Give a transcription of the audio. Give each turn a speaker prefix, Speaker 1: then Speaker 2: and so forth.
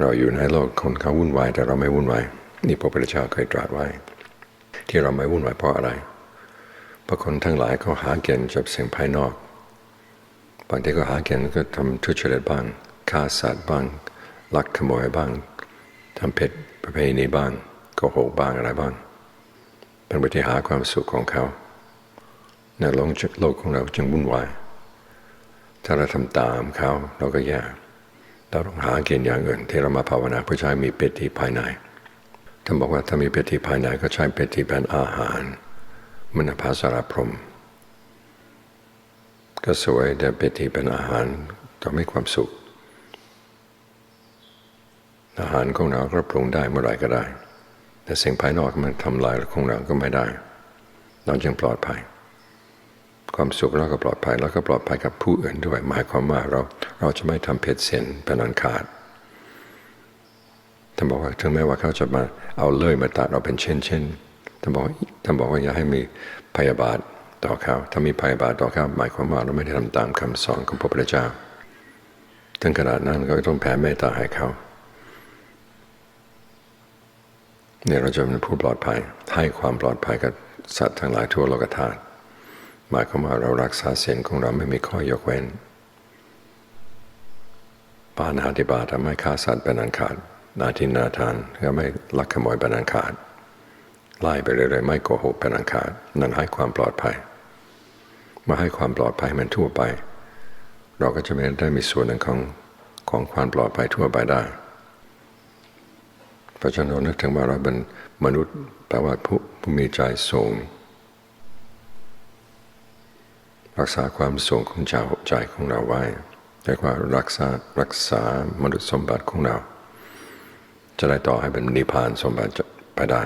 Speaker 1: เราอยู่ในโลกคนเขาวุ่นวายแต่เราไม่วุ่นวายนี่พระพุทธเจ้าเคยตรัสไว้ ที่เราไม่วุ่นวายเพราะอะไร เพราะคนทั้งหลายเขาหาเกินจากสิ่งภายนอกบางทีก็หาเกินก็ทำทุจริตบ้างฆ่าสัตว์บ้างลักขโมยบ้างทำเพศประเพณีบ้างโกหกบ้างอะไรบ้าง เป็นวิธีหาความสุขของเขาในโลกโลกของเราจึงวุ่นวาย ถ้าเราทำตามเขาเราก็แย่ เราต้องหาเกณฑ์อย่างอื่น ที่เรามาภาวนาเพื่อใช้มีเปฏิภายในท่านบอกว่าถ้ามีเปฏิภายในก็ใช้เปฏิเป็นอาหารมันภาสารพรมก็สวยแต่เปฏิเป็นอาหารก็ไม่ความสุข อาหารของเราก็ปรุงได้เมื่อไรก็ได้ แต่สิ่งภายนอกมันทำลายของเราก็ไม่ได้ เราจึงปลอดภัย ความสุขเราก็ปลอดภัยแล้วก็ปลอดภัยกับผู้อื่นด้วย หมายความว่าเราเราจะไม่ทำเพศเสียนเป็นอันขาดท่านบอกว่าถึงแม้ว่าเขาจะมาเอาเลื่อยมาตัดเราเป็นเช่นเช่นท่านบอกท่านบอกว่าอย่าให้มีพยาบาทต่อเขาถ้ามีพยาบาทต่อเขาหมายความว่าเราไม่ได้ทำตามคำสอนของพระพุทธเจ้าถึงขนาดนั้นก็ต้องแผ่เมตตาให้เขาเนี่ยเราจะเป็นผู้ปลอดภัยให้ความปลอดภัยกับสัตว์ทั้งหลายทั่วโลกธาตุ หมายความว่าเรารักษาเสียงของเราไม่มีข้อยกเว้น ปานาติบาตไม่ฆ่าสัตว์เป็นอันขาด นาทินาทานก็ไม่ลักขโมยเป็นอันขาดไล่ไปเรื่อยๆไม่โกหกเป็นอันขาดนั่นให้ความปลอดภัย มาให้ความปลอดภัยมันทั่วไป เราก็จะไม่ได้มีส่วนหนึ่งของของความปลอดภัยทั่วไปได้เพราะฉะนั้นนึกถึงว่าเราเป็นมนุษย์แปลว่าผู้ผู้มีใจสูง รักษาความสูงของใจของเราไว้แต่ว่ารักษารักษามนุษย์สมบัติของเรา จะได้ต่อให้เป็นนิพพานสมบัติไปได้